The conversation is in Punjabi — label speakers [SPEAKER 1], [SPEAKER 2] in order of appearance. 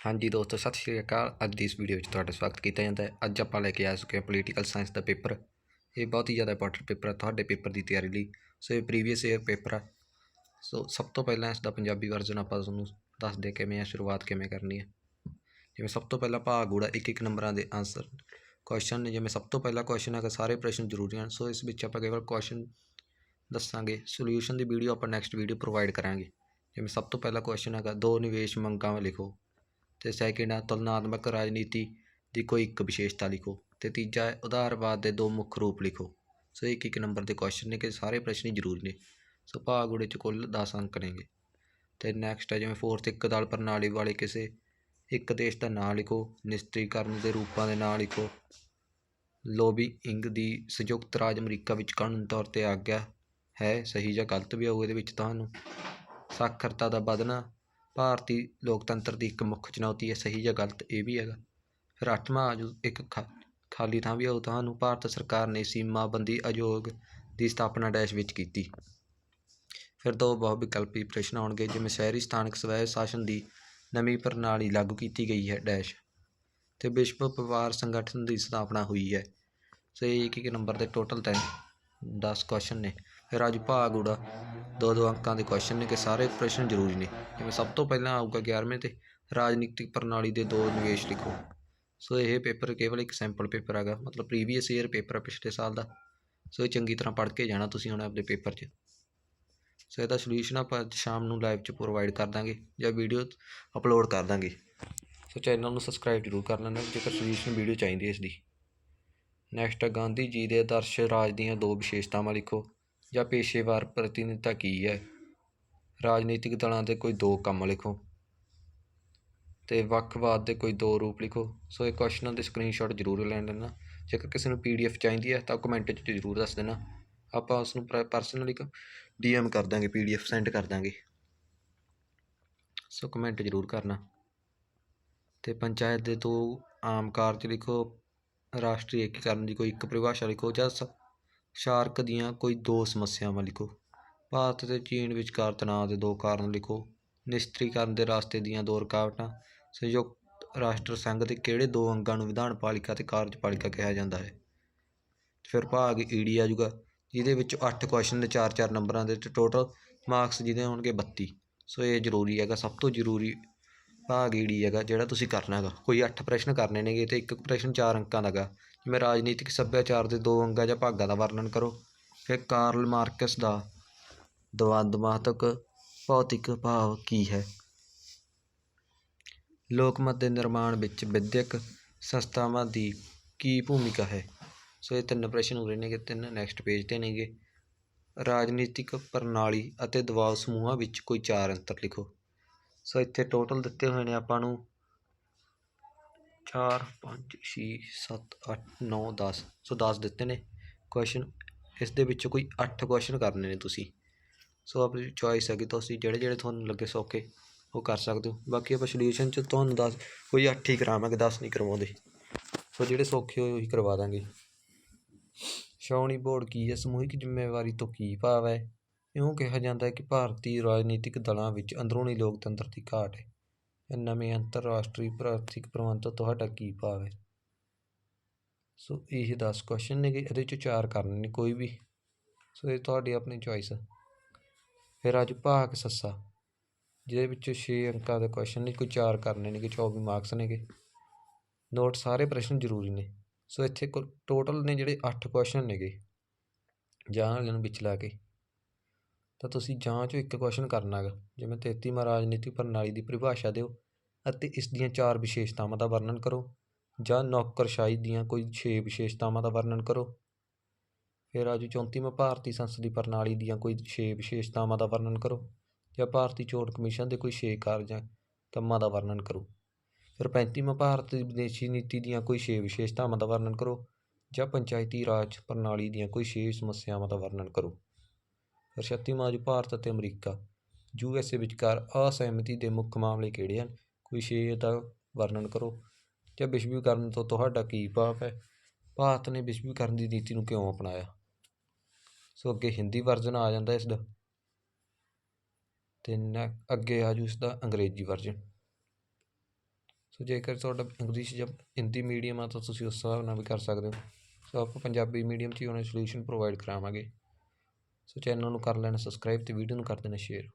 [SPEAKER 1] ਹਾਂਜੀ ਦੋਸਤੋ, ਸਤਿ ਸ਼੍ਰੀ ਅਕਾਲ। ਅੱਜ ਦੀ ਇਸ ਵੀਡੀਓ ਵਿੱਚ ਤੁਹਾਡਾ ਸਵਾਗਤ ਕੀਤਾ ਜਾਂਦਾ ਹੈ। ਅੱਜ ਆਪਾਂ ਲੈ ਕੇ ਆ ਚੁੱਕੇ ਹਾਂ ਪੋਲੀਟੀਕਲ ਸਾਇੰਸ ਦਾ ਪੇਪਰ ਇਹ ਬਹੁਤ ਹੀ ਜ਼ਿਆਦਾ ਇੰਪੋਰਟੈਂਟ ਪੇਪਰ ਹੈ ਤੁਹਾਡੇ ਪੇਪਰ ਦੀ ਤਿਆਰੀ ਲਈ। ਸੋ ਇਹ ਪ੍ਰੀਵੀਅਸ ਈਅਰ ਪੇਪਰ ਹੈ ਸੋ ਸਭ ਤੋਂ ਪਹਿਲਾਂ ਇਸ ਦਾ ਪੰਜਾਬੀ ਵਰਜ਼ਨ ਆਪਾਂ ਤੁਹਾਨੂੰ ਦੱਸਦੇ ਕਿਵੇਂ ਹੈ ਸ਼ੁਰੂਆਤ ਕਿਵੇਂ ਕਰਨੀ ਹੈ। ਜਿਵੇਂ ਸਭ ਤੋਂ ਪਹਿਲਾਂ ਭਾਗ ਗੂੜਾ ਇੱਕ ਇੱਕ ਨੰਬਰਾਂ ਦੇ ਆਨਸਰ ਕੁਐਸਚਨ ਨੇ। ਜਿਵੇਂ ਸਭ ਤੋਂ ਪਹਿਲਾ ਕੁਐਸਚਨ ਹੈਗਾ ਸਾਰੇ ਪ੍ਰਸ਼ਨ ਜ਼ਰੂਰੀ ਹਨ। ਸੋ ਇਸ ਵਿੱਚ ਆਪਾਂ ਕੇਵਲ ਕੁਐਸਚਨ ਦੱਸਾਂਗੇ। ਸੋਲੂਸ਼ਨ ਦੀ ਵੀਡੀਓ ਆਪਾਂ ਨੈਕਸਟ ਵੀਡੀਓ ਪ੍ਰੋਵਾਈਡ ਕਰਾਂਗੇ। ਜਿਵੇਂ ਸਭ ਤੋਂ ਪਹਿਲਾ ਕੁਐਸਚਨ ਹੈਗਾ, ਦੋ ਨਿਵੇਸ਼ ਮੰਗਾਂ ਲਿਖੋ। ਅਤੇ ਸੈਕਿੰਡ ਆ ਤੁਲਨਾਤਮਕ ਰਾਜਨੀਤੀ ਦੀ ਕੋਈ ਇੱਕ ਵਿਸ਼ੇਸ਼ਤਾ ਲਿਖੋ ਅਤੇ ਤੀਜਾ ਹੈ ਉਦਾਰਵਾਦ ਦੇ ਦੋ ਮੁੱਖ ਰੂਪ ਲਿਖੋ। ਸੋ ਇੱਕ ਇੱਕ ਨੰਬਰ ਦੇ ਕੁਐਸਚਨ ਨੇ ਕਿ ਸਾਰੇ ਪ੍ਰਸ਼ਨ ਹੀ ਜ਼ਰੂਰੀ ਨੇ। ਸੋ ਭਾਗ ਉਹਦੇ ਚ ਕੁੱਲ 10 ਅੰਕ ਨੇਗੇ। ਤੇ ਨੈਕਸਟ ਹੈ ਜਿਵੇਂ ਫੋਰਥ ਇੱਕ ਦਲ ਪ੍ਰਣਾਲੀ ਵਾਲੇ ਕਿਸੇ ਇੱਕ ਦੇਸ਼ ਦਾ ਨਾਂ ਲਿਖੋ ਨਿਸ਼ਚੀਕਰਨ ਦੇ ਰੂਪਾਂ ਦੇ ਨਾਂ ਲਿਖੋ। ਲੋਬੀ ਇੰਗ ਦੀ ਸੰਯੁਕਤ ਰਾਜ ਅਮਰੀਕਾ ਵਿੱਚ ਕਾਨੂੰਨ ਤੌਰ ਤੇ ਆਗਿਆ ਹੈ, ਸਹੀ ਜਾਂ ਗਲਤ ਵੀ ਹੋਊ ਇਹਦੇ ਵਿੱਚ ਤੁਹਾਨੂੰ ਸਾਖਰਤਾ ਦਾ ਵਧਣਾ ਭਾਰਤੀ ਲੋਕਤੰਤਰ ਦੀ ਇੱਕ ਮੁੱਖ ਚੁਣੌਤੀ ਹੈ, ਸਹੀ ਜਾਂ ਗਲਤ ਇਹ ਵੀ ਹੈਗਾ। ਫਿਰ ਅੱਠਵਾਂ ਆ ਜੂ ਇੱਕ ਖਾ- ਖਾਲੀ ਥਾਂ ਵੀ ਆਊ ਤੁਹਾਨੂੰ ਭਾਰਤ ਸਰਕਾਰ ਨੇ ਸੀਮਾਬੰਦੀ ਆਯੋਗ ਦੀ ਸਥਾਪਨਾ ਡੈਸ਼ ਵਿੱਚ ਕੀਤੀ। ਫਿਰ ਦੋ ਬਹੁ ਵਿਕਲਪੀ ਪ੍ਰਸ਼ਨ ਆਉਣਗੇ, ਜਿਵੇਂ ਸ਼ਹਿਰੀ ਸਥਾਨਕ ਸਵੈ ਸ਼ਾਸਨ ਦੀ ਨਵੀਂ ਪ੍ਰਣਾਲੀ ਲਾਗੂ ਕੀਤੀ ਗਈ ਹੈ ਡੈਸ਼ ਤੇ ਵਿਸ਼ਵ ਵਪਾਰ ਸੰਗਠਨ ਦੀ ਸਥਾਪਨਾ ਹੋਈ ਹੈ। ਸੋ ਇਹ ਇੱਕ ਇੱਕ ਨੰਬਰ ਦੇ ਟੋਟਲ ਤਿੰਨ 10 ਕੁਐਸਚਨ ਨੇ। ਫਿਰ ਅੱਜ ਭਾਗ ਉੜਾ ਦੋ ਦੋ ਅੰਕਾਂ ਦੇ ਕੁਐਸਚਨ ਨੇ ਕਿ ਸਾਰੇ ਪ੍ਰਸ਼ਨ ਜ਼ਰੂਰੀ ਨੇ। ਜਿਵੇਂ ਸਭ ਤੋਂ ਪਹਿਲਾਂ ਆਊਗਾ 11ਵੇਂ ਤੇ ਰਾਜਨੀਤਿਕ ਪ੍ਰਣਾਲੀ ਦੇ ਦੋ ਨਿਵੇਸ਼ ਲਿਖੋ। ਸੋ ਇਹ ਪੇਪਰ ਕੇਵਲ ਇੱਕ ਸੈਂਪਲ ਪੇਪਰ ਹੈਗਾ, ਮਤਲਬ ਪ੍ਰੀਵੀਅਸ ਈਅਰ ਪੇਪਰ ਹੈ ਪਿਛਲੇ ਸਾਲ ਦਾ। ਸੋ ਇਹ ਚੰਗੀ ਤਰ੍ਹਾਂ ਪੜ੍ਹ ਕੇ ਜਾਣਾ ਤੁਸੀਂ ਹੁਣ ਆਪਣੇ ਪੇਪਰ 'ਚ। ਸੋ ਇਹਦਾ ਸੋਲੂਸ਼ਨ ਆਪਾਂ ਅੱਜ ਸ਼ਾਮ ਨੂੰ ਲਾਈਵ 'ਚ ਪ੍ਰੋਵਾਈਡ ਕਰ ਦਾਂਗੇ ਜਾਂ ਵੀਡੀਓ ਅਪਲੋਡ ਕਰ ਦਾਂਗੇ। ਸੋ ਚੈਨਲ ਨੂੰ ਸਬਸਕ੍ਰਾਈਬ ਜ਼ਰੂਰ ਕਰ ਲੈਣਾ, ਜੇਕਰ ਸੋਲੂਸ਼ਨ ਵੀਡੀਓ ਚਾਹੀਦੀ ਹੈ ਇਸ ਦੀ। ਨੈਕਸਟ ਗਾਂਧੀ ਜੀ ਦੇ ਆਦਰਸ਼ ਰਾਜ ਦੀਆਂ ਦੋ ਵਿਸ਼ੇਸ਼ਤਾਵਾਂ ਲਿਖੋ। ਜਾਂ ਪੇਸ਼ੇਵਾਰ ਪ੍ਰਤੀਨਿਧਤਾ ਕੀ ਹੈ? ਰਾਜਨੀਤਿਕ ਦਲਾਂ ਦੇ ਕੋਈ ਦੋ ਕੰਮ ਲਿਖੋ ਅਤੇ ਵੱਖਵਾਦ ਦੇ ਕੋਈ ਦੋ ਰੂਪ ਲਿਖੋ। ਸੋ ਇਹ ਕੁਐਸਚਨਾਂ ਦੇ ਸਕਰੀਨਸ਼ਾਟ ਜ਼ਰੂਰ ਲੈ ਲੈਣਾ। ਜੇਕਰ ਕਿਸੇ ਨੂੰ ਪੀਡੀਐਫ ਚਾਹੀਦੀ ਹੈ ਤਾਂ ਕਮੈਂਟ 'ਚ ਜ਼ਰੂਰ ਦੱਸ ਦੇਣਾ। ਆਪਾਂ ਉਸ ਨੂੰ ਪਰਸਨਲੀ ਡੀਐਮ ਕਰ ਦਾਂਗੇ ਪੀਡੀਐਫ ਸੈਂਡ ਕਰ ਦਾਂਗੇ। ਸੋ ਕਮੈਂਟ ਜ਼ਰੂਰ ਕਰਨਾ। ਤੇ ਪੰਚਾਇਤ ਦੇ ਦੋ ਆਮ ਕਾਰਜ ਲਿਖੋ। ਰਾਸ਼ਟਰੀ ਏਕੀਕਰਨ ਦੀ ਕੋਈ ਇੱਕ ਪਰਿਭਾਸ਼ਾ ਲਿਖੋ ਜਾਂ ਸ- ਸ਼ਾਰਕ ਦੀਆਂ ਕੋਈ ਦੋ ਸਮੱਸਿਆਵਾਂ ਲਿਖੋ। ਭਾਰਤ ਅਤੇ ਚੀਨ ਵਿਚਕਾਰ ਤਣਾਅ ਦੇ ਦੋ ਕਾਰਨ ਲਿਖੋ। ਨਿਸ਼ਚਤਰੀਕਰਨ ਦੇ ਰਸਤੇ ਦੀਆਂ ਦੋ ਰੁਕਾਵਟਾਂ। ਸੰਯੁਕਤ ਰਾਸ਼ਟਰ ਸੰਘ ਦੇ ਕਿਹੜੇ ਦੋ ਅੰਗਾਂ ਨੂੰ ਵਿਧਾਨ ਪਾਲਿਕਾ ਅਤੇ ਕਾਰਜਪਾਲਿਕਾ ਕਿਹਾ ਜਾਂਦਾ ਹੈ? ਫਿਰ ਭਾਗ ਈਡੀ ਆ ਜਾਊਗਾ, ਜਿਹਦੇ ਵਿੱਚ 8 ਕੁਐਸਚਨ ਨੇ 4-4 ਨੰਬਰਾਂ ਦੇ ਤੇ ਟੋਟਲ ਮਾਰਕਸ ਜਿਹਦੇ ਹੋਣਗੇ 32 ਸੋ ਇਹ ਜ਼ਰੂਰੀ ਹੈਗਾ, ਸਭ ਤੋਂ ਜ਼ਰੂਰੀ ਭਾਗ ਈਡੀ ਹੈਗਾ ਜਿਹੜਾ ਤੁਸੀਂ ਕਰਨਾ ਹੈਗਾ। ਕੋਈ 8 ਪ੍ਰਸ਼ਨ ਕਰਨੇ ਨੇਗੇ ਤੇ ਇੱਕ ਪ੍ਰਸ਼ਨ 4 ਅੰਕਾਂ ਦਾ ਹੈਗਾ। ਜਿਵੇਂ ਰਾਜਨੀਤਿਕ ਸੱਭਿਆਚਾਰ ਦੇ ਦੋ ਅੰਗਾਂ ਜਾਂ ਭਾਗਾਂ ਦਾ ਵਰਣਨ ਕਰੋ। ਫਿਰ ਕਾਰਲ ਮਾਰਕਸ ਦਾ ਦਵੰਦਵਾਤਕ ਭੌਤਿਕ ਭਾਵ ਕੀ ਹੈ? ਲੋਕਮਤ ਦੇ ਨਿਰਮਾਣ ਵਿੱਚ ਵਿਦਿਅਕ ਸੰਸਥਾਵਾਂ ਦੀ ਕੀ ਭੂਮਿਕਾ ਹੈ? ਸੋ ਇਹ ਤਿੰਨ ਪ੍ਰਸ਼ਨ ਹੋ ਰਹੇ ਨੇਗੇ, ਤਿੰਨ ਨੈਕਸਟ ਪੇਜ ਤੇ ਨੇਗੇ। ਰਾਜਨੀਤਿਕ ਪ੍ਰਣਾਲੀ ਅਤੇ ਦਬਾਅ ਸਮੂਹਾਂ ਵਿੱਚ ਕੋਈ ਚਾਰ ਅੰਤਰ ਲਿਖੋ। ਸੋ ਇੱਥੇ ਟੋਟਲ ਦਿੱਤੇ ਹੋਏ ਨੇ ਆਪਾਂ ਨੂੰ 4 5 6 7 8 9 10 ਸੋ 10 ਦਿੱਤੇ ਨੇ। ਕੁਐਸਚਨ ਇਸ ਦੇ ਵਿੱਚੋਂ ਕੋਈ 8 ਕੁਐਸਚਨ ਕਰਨੇ ਨੇ ਤੁਸੀਂ। ਸੋ ਆਪਣੀ ਚੋਇਸ ਹੈਗੀ ਤੁਸੀਂ, ਜਿਹੜੇ ਜਿਹੜੇ ਤੁਹਾਨੂੰ ਲੱਗੇ ਸੌਖੇ, ਉਹ ਕਰ ਸਕਦੇ ਹੋ। ਬਾਕੀ ਆਪਾਂ ਸੋਲੂਸ਼ਨ ਚ ਤੁਹਾਨੂੰ 10 ਕੋਈ 8 ਹੀ ਕਰਾਵਾਂਗੇ 10 ਨਹੀਂ ਕਰਵਾਉਂਦੇ। ਸੋ ਜਿਹੜੇ ਸੌਖੇ ਹੋਏ, ਉਹੀ ਕਰਵਾ ਦਾਂਗੇ। ਛਾਉਣੀ ਬੋਰਡ ਕੀ ਹੈ? ਸਮੂਹਿਕ ਜ਼ਿੰਮੇਵਾਰੀ ਤੋਂ ਕੀ ਭਾਵ ਹੈ? ਇਉਂ ਕਿਹਾ ਜਾਂਦਾ ਹੈ ਕਿ ਭਾਰਤੀ ਰਾਜਨੀਤਿਕ ਦਲਾਂ ਵਿੱਚ ਅੰਦਰੂਨੀ ਲੋਕਤੰਤਰ ਦੀ ਘਾਟ ਹੈ। ਇਹ ਨਵੇਂ ਅੰਤਰਰਾਸ਼ਟਰੀ ਆਰਥਿਕ ਪ੍ਰਬੰਧ ਤੋਂ ਤੁਹਾਡਾ ਕੀ ਭਾਵ ਹੈ? ਸੋ ਇਹ 10 ਕੁਐਸਚਨ ਨੇਗੇ, ਇਹਦੇ ਚੋਂ ਚਾਰ ਕਰਨੇ ਨੇ, ਕੋਈ ਵੀ। ਸੋ ਇਹ ਤੁਹਾਡੀ ਆਪਣੀ ਚੋਇਸ ਫਿਰ ਅੱਜ ਭਾਗ ਸੱਸਾ, ਜਿਹਦੇ ਵਿੱਚੋਂ 6 ਅੰਕਾਂ ਦੇ ਕੁਐਸਚਨ ਨੇ, ਕੋਈ ਚਾਰ ਕਰਨੇ ਨੇ ਨੇਗੇ 24 ਮਾਰਕਸ ਨੇਗੇ। ਨੋਟ ਸਾਰੇ ਪ੍ਰਸ਼ਨ ਜ਼ਰੂਰੀ ਨੇ। ਸੋ ਇੱਥੇ ਟੋਟਲ ਨੇ ਜਿਹੜੇ 8 ਕੁਐਸਚਨ ਨੇਗੇ। ਜਾਣ ਵਾਲਿਆਂ ਨੂੰ ਵਿੱਚ ਲਾ ਕੇ। ਤਾਂ ਤੁਸੀਂ ਜਾਂ ਚੋਂ ਇੱਕ ਕੁਐਸਚਨ ਕਰਨਾ ਗਾ ਜਿਵੇਂ 33ਵਾਂ ਰਾਜਨੀਤਿਕ ਪ੍ਰਣਾਲੀ ਦੀ ਪਰਿਭਾਸ਼ਾ ਦਿਓ ਅਤੇ ਇਸ ਦੀਆਂ ਚਾਰ ਵਿਸ਼ੇਸ਼ਤਾਵਾਂ ਦਾ ਵਰਣਨ ਕਰੋ, ਜਾਂ ਨੌਕਰਸ਼ਾਹੀ ਦੀਆਂ ਕੋਈ ਛੇ ਵਿਸ਼ੇਸ਼ਤਾਵਾਂ ਦਾ ਵਰਣਨ ਕਰੋ। ਫਿਰ ਆਜੂ 34ਵਾਂ ਭਾਰਤੀ ਸੰਸਦੀ ਪ੍ਰਣਾਲੀ ਦੀਆਂ ਕੋਈ ਛੇ ਵਿਸ਼ੇਸ਼ਤਾਵਾਂ ਦਾ ਵਰਣਨ ਕਰੋ, ਜਾਂ ਭਾਰਤੀ ਚੋਣ ਕਮਿਸ਼ਨ ਦੇ ਕੋਈ ਛੇ ਕਾਰਜਾਂ, ਕੰਮਾਂ ਦਾ ਵਰਣਨ ਕਰੋ। ਫਿਰ 35ਵਾਂ ਭਾਰਤ ਦੀ ਵਿਦੇਸ਼ੀ ਨੀਤੀ ਦੀਆਂ ਕੋਈ ਛੇ ਵਿਸ਼ੇਸ਼ਤਾਵਾਂ ਦਾ ਵਰਣਨ ਕਰੋ, ਜਾਂ ਪੰਚਾਇਤੀ ਰਾਜ ਪ੍ਰਣਾਲੀ ਦੀਆਂ ਕੋਈ ਛੇ ਸਮੱਸਿਆਵਾਂ ਦਾ ਵਰਣਨ ਕਰੋ। ਰਸ਼ੱਤੀਮਾਜ ਭਾਰਤ ਅਤੇ ਅਮਰੀਕਾ। ਯੂ ਐਸ ਏ ਵਿਚਕਾਰ ਅਸਹਿਮਤੀ ਦੇ ਮੁੱਖ ਮਾਮਲੇ ਕਿਹੜੇ ਹਨ? ਕੋਈ ਛੇ ਦਾ ਵਰਣਨ ਕਰੋ। ਜਾਂ ਵਿਸ਼ਵੀਕਰਨ ਤੋਂ ਤੁਹਾਡਾ ਕੀ ਭਾਵ ਹੈ? ਭਾਰਤ ਨੇ ਵਿਸ਼ਵੀਕਰਨ ਦੀ ਨੀਤੀ ਨੂੰ ਕਿਉਂ ਅਪਣਾਇਆ? ਸੋ ਅੱਗੇ ਹਿੰਦੀ ਵਰਜਨ ਆ ਜਾਂਦਾ ਇਸ ਦਾ ਤੇ ਅੱਗੇ ਆ ਜੂ ਇਸ ਦਾ ਅੰਗਰੇਜ਼ੀ ਵਰਜਨ। ਸੋ ਜੇਕਰ ਤੁਹਾਡਾ ਇੰਗਲਿਸ਼ ਜਾਂ ਹਿੰਦੀ ਮੀਡੀਅਮ ਆ ਤਾਂ ਤੁਸੀਂ ਉਸ ਹਿਸਾਬ ਨਾਲ ਵੀ ਕਰ ਸਕਦੇ ਹੋ। ਸੋ ਆਪਾਂ ਪੰਜਾਬੀ ਮੀਡੀਅਮ 'ਚ ਹੀ ਉਹਨੇ ਸੋਲੂਸ਼ਨ ਪ੍ਰੋਵਾਈਡ ਕਰਾਵਾਂਗੇ। ਸੋ ਚੈਨਲ ਨੂੰ ਕਰ ਲੈਣਾ ਸਬਸਕ੍ਰਾਈਬ ਤੇ ਵੀਡੀਓ ਨੂੰ ਕਰ ਦੇਣਾ ਸ਼ੇਅਰ